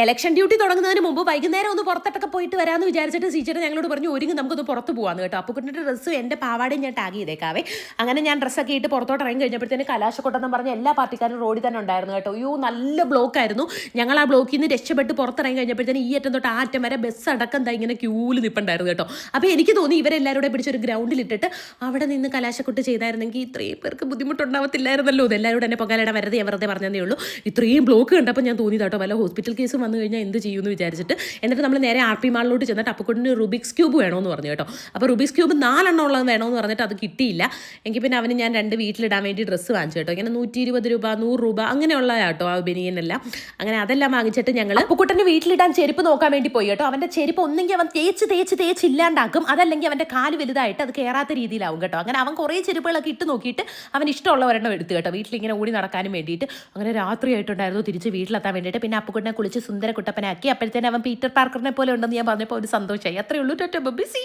Election duty തുടങ്ങുന്നതിന് മുമ്പ് വൈകുന്നേരം ഒന്ന് പുറത്തോട്ടൊക്കെ പോയിട്ട് വരാമെന്ന് വിചാരിച്ചിട്ട് സീച്ചർ ഞങ്ങളോട് പറഞ്ഞു ഒരുങ്ങി നമുക്കൊന്ന് പുറത്ത് പോകാമെന്ന് കേട്ടോ. അപ്പുക്കുട്ടിന്റെ ഡ്രസ്സും എന്റെ പാവാടയും ഞാൻ ടാഗ് ചെയ്തേക്കാവേ. അങ്ങനെ ഞാൻ ഡ്രസ്സൊക്കെ ഇട്ട് പുറത്തോട്ട് ഇറങ്ങി കഴിഞ്ഞപ്പോഴത്തേന് കലാശക്കൊട്ടെന്ന് പറഞ്ഞ എല്ലാ പാർട്ടിക്കാരും റോഡിൽ തന്നെ ഉണ്ടായിരുന്നു കേട്ടോ. അയ്യോ നല്ല ബ്ലോക്ക് ആയിരുന്നു. ഞങ്ങൾ ആ ബ്ലോക്കിൽ നിന്ന് രക്ഷപ്പെട്ട് പുറത്തിറങ്ങി കഴിഞ്ഞപ്പോഴത്തേന് ഈ അറ്റം തൊട്ട് ആ അറ്റം വരെ ബസ് അടക്കം എന്താ ഇങ്ങനെ ക്യൂവിൽ നിൽപ്പുണ്ടായിരുന്നു കേട്ടോ. അപ്പോൾ എനിക്ക് തോന്നി ഇവരെല്ലാവരും കൂടെ പിടിച്ചൊരു ഗ്രൗണ്ടിൽ ഇട്ടിട്ട് അവിടെ നിന്ന് കലാശക്കൊട്ട് ചെയ്തായിരുന്നെങ്കിൽ ഇത്രയും പേർക്ക് ബുദ്ധിമുട്ടുണ്ടാവത്തില്ലായിരുന്നല്ലോ. ഇതെല്ലാവരും എന്നെ പൊങ്കാലയുടെ വരതേ വെറുതെ പറഞ്ഞതേ ഉള്ളൂ. ഇത്രയും ബ്ലോക്ക് കണ്ടപ്പോൾ ഞാൻ തോന്നി കേട്ടോ. വല്ല ഹോസ്പിറ്റൽ കേസും വന്നു കഴിഞ്ഞാൽ എന്ത് ചെയ്യുമെന്ന് വിചാരിച്ചിട്ട് എന്നിട്ട് നമ്മൾ നേരെ ആർ പി മാളിലോട്ട് ചെന്നിട്ട് അപ്പക്കുട്ടിന് റുബിക്സ് ക്യൂബ് വേണമെന്ന് പറഞ്ഞു കേട്ടോ. അപ്പോൾ റുബിക്സ് ക്യൂബ് നാലെണ്ണം ഉള്ളത് വേണമെന്ന് പറഞ്ഞിട്ട് അത് കിട്ടിയില്ല. എങ്കിൽ പിന്നെ അവന് ഞാൻ രണ്ട് വീട്ടിലിടാൻ വേണ്ടി ഡ്രസ്സ് വാങ്ങിച്ചു കേട്ടോ. ഇങ്ങനെ നൂറ്റി ഇരുപത് രൂപ നൂറ് രൂപ അങ്ങനെയുള്ള കേട്ടോ ആ ബനിയനെല്ലാം അങ്ങനെ അതെല്ലാം വാങ്ങിച്ചിട്ട് ഞങ്ങൾ അപ്പക്കുട്ടന് വീട്ടിലിടാൻ ചെരുപ്പ് നോക്കാൻ വേണ്ടി പോയി കേട്ടോ. അവന്റെ ചെരുപ്പ് ഒന്നെങ്കിൽ അവൻ തേച്ച് തേച്ച് തേച്ച് ഇല്ലാണ്ടാക്കും. അതല്ലെങ്കിൽ അവന്റെ കാൽ വലുതായിട്ട് അത് കയറാത്ത രീതിയിലാവും കേട്ടോ. അങ്ങനെ അവൻ കുറേ ചെരുപ്പുകളൊക്കെ ഇട്ട് നോക്കിയിട്ട് അവൻ ഇഷ്ടമുള്ള ഒരെണ്ണം എടുത്തു കേട്ടോ. വീട്ടിലിങ്ങനെ ഓടി നടക്കാനും വേണ്ടിയിട്ട്. അങ്ങനെ രാത്രി ആയിട്ടുണ്ടായിരുന്നു തിരിച്ച് വീട്ടിലെത്താൻ വേണ്ടിയിട്ട്. പിന്നെ അപ്പുക്കുട്ടിനെ കുളിച്ച് സുന്ദര കുട്ടപ്പനാക്കി അപ്പോഴത്തേനും അവൻ പീറ്റർ പാർക്കറിനെ പോലെ ഉണ്ടെന്ന് ഞാൻ പറഞ്ഞപ്പോൾ ഒരു സന്തോഷമായി. അത്രയേ ഉള്ളൂ. ബിസി